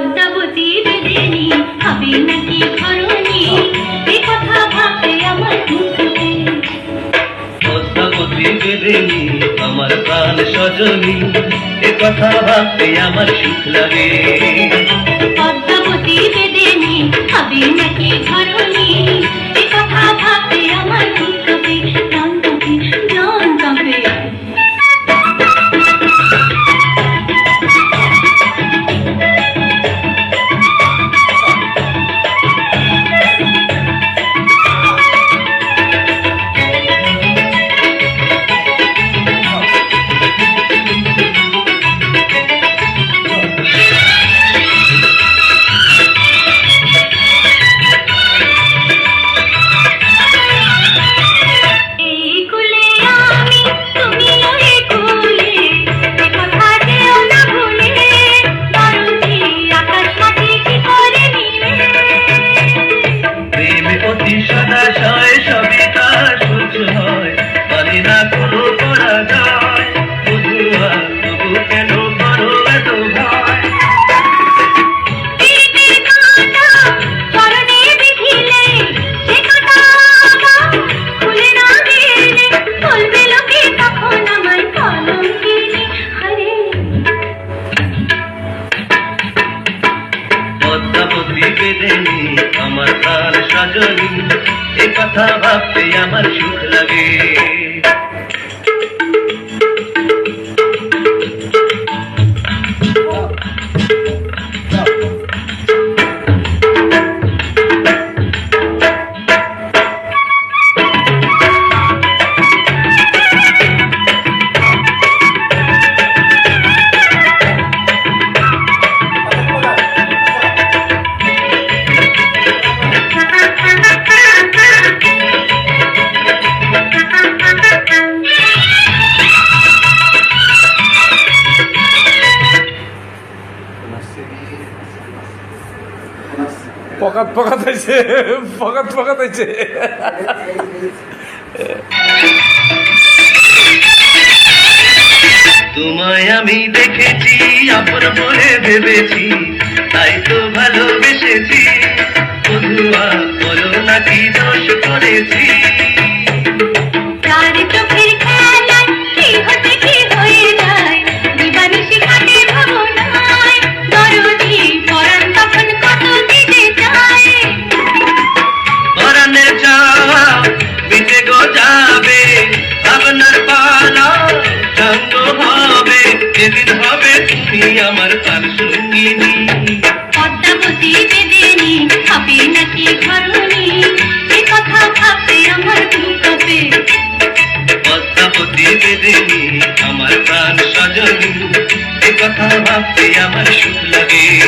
পদ্মাবতীর দেনি হবে নাকি ধরণী এ কথা ভাবে আমার আমার প্রাণ সজনী। এ কথা ভাবতে আমার সুখ লাগে। পদ্মাবতীর দেনি হবে নাকি ধরণী আমার প্রাণ সজনী এ কথা ভাবতে আমার সুখ লাগে। পকাত পকাত হয়েছে, পকাত পকাত হয়েছে। তোমায় আমি দেখেছি আপন মনে ভেবেছি, তাই তো ভালোবেসেছি। বধুয়া বলো নাকি দোষ করেছি? আমার তার সঙ্গিনী পদ্মাবতী বেদেনি হবে নাকি ঘরণী এ কথা ভাবতে আমার কাঁপে পদ্মাবতী বেদেনি আমার প্রাণ সজনী। এ কথা ভাবতে আমার সুখ লাগে।